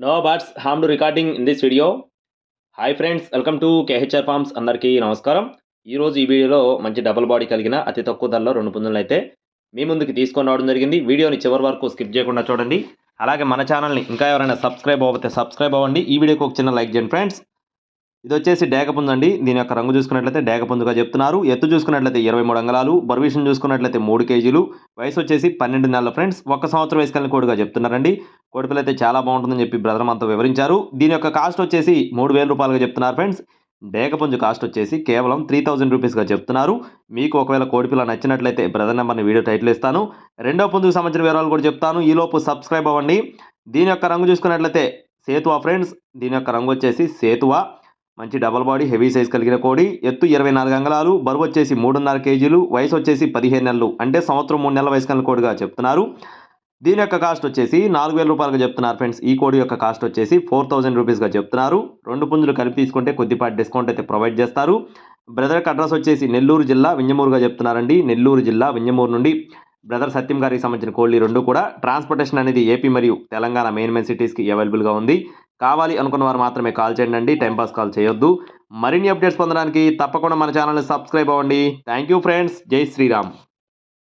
No birds harm to recording in this video hi friends welcome to KHR farms అందరికీ నమస్కారం ఈరోజు ఈ వీడియోలో మంచి డబుల్ బాడీ కలిగిన అతి తక్కువ ధరలో రెండు పుంజులను అయితే మీ ముందుకు తీసుకొని రావడం జరిగింది. వీడియోని చివరి వరకు స్కిప్ చేయకుండా చూడండి. అలాగే మన ఛానల్ని ఇంకా ఎవరైనా సబ్స్క్రైబ్ అవ్వతే సబ్స్క్రైబ్ అవ్వండి. ఈ వీడియోకి ఒక చిన్న లైక్ చేయండి ఫ్రెండ్స్ ఇది వచ్చేసి డేగపుందు అండి. దీని యొక్క రంగు చూసుకున్నట్లయితే డేగపుందుగా చెప్తున్నారు. ఎత్తు చూసుకున్నట్లయితే ఇరవై మూడు అంగళాలు. బర్విషన్ చూసుకున్నట్లయితే మూడు కేజీలు. వయసు వచ్చేసి పన్నెండు నెలల ఫ్రెండ్స్. ఒక్క సంవత్సరం వయసు కలిగిన కోడిగా చెప్తున్నారండి. కోడిపిల్ల అయితే చాలా బాగుంటుందని చెప్పి బ్రదర్ మనతో వివరించారు. దీని యొక్క కాస్ట్ వచ్చేసి మూడు వేల రూపాయలుగా చెప్తున్నారు ఫ్రెండ్స్. డేగపుంజు కాస్ట్ వచ్చేసి కేవలం త్రీ థౌజండ్ రూపీస్గా చెప్తున్నారు. మీకు ఒకవేళ కోడిపిల్ల నచ్చినట్లయితే బ్రదర్ నెంబర్ని వీడియో టైటిల్ ఇస్తాను. రెండో పుంజుకు సంబంధించిన వివరాలు కూడా చెప్తాను. ఈలోపు సబ్స్క్రైబ్ అవ్వండి. దీని యొక్క రంగు చూసుకున్నట్లయితే సేతువా ఫ్రెండ్స్. దీని యొక్క రంగు వచ్చేసి సేతువా. మంచి డబల్ బాడీ హెవీ సైజ్ కలిగిన కోడి. ఎత్తు ఇరవై నాలుగు అంగళాలు బరువు వచ్చేసి మూడున్నర కేజీలు వయసు వచ్చేసి పదిహేను నెలలు అంటే సంవత్సరం మూడు నెలల వయసు కలిగిన కోడిగా చెప్తున్నారు. దీని యొక్క కాస్ట్ వచ్చేసి నాలుగు వేల రూపాయలుగా చెప్తున్నారు ఫ్రెండ్స్ ఈ కోడి యొక్క కాస్ట్ వచ్చేసి ఫోర్ థౌజండ్ రూపీస్గా చెప్తున్నారు. రెండు పుంజులు కలిపి తీసుకుంటే కొద్దిపాటి డిస్కౌంట్ అయితే ప్రొవైడ్ చేస్తారు. బ్రదర్ అడ్రస్ వచ్చేసి నెల్లూరు జిల్లా వింజమూరుగా చెప్తున్నారండి. నెల్లూరు జిల్లా వింజమూరు నుండి బ్రదర్ సత్యం గారికి సంబంధించిన కోళ్ళు రెండు కూడా. ట్రాన్స్పోర్టేషన్ అనేది ఏపీ మరియు తెలంగాణ మెయిన్ మెయిన్ సిటీస్కి అవైలబుల్గా ఉంది. కావాలి అనుకున్న వారు మాత్రమే కాల్ చేయండి. టైంపాస్ కాల్ చేయొద్దు. మరిన్ని అప్డేట్స్ పొందడానికి తప్పకుండా మన ఛానల్ని సబ్స్క్రైబ్ అవ్వండి. థ్యాంక్ యూ ఫ్రెండ్స్ జై శ్రీరామ్.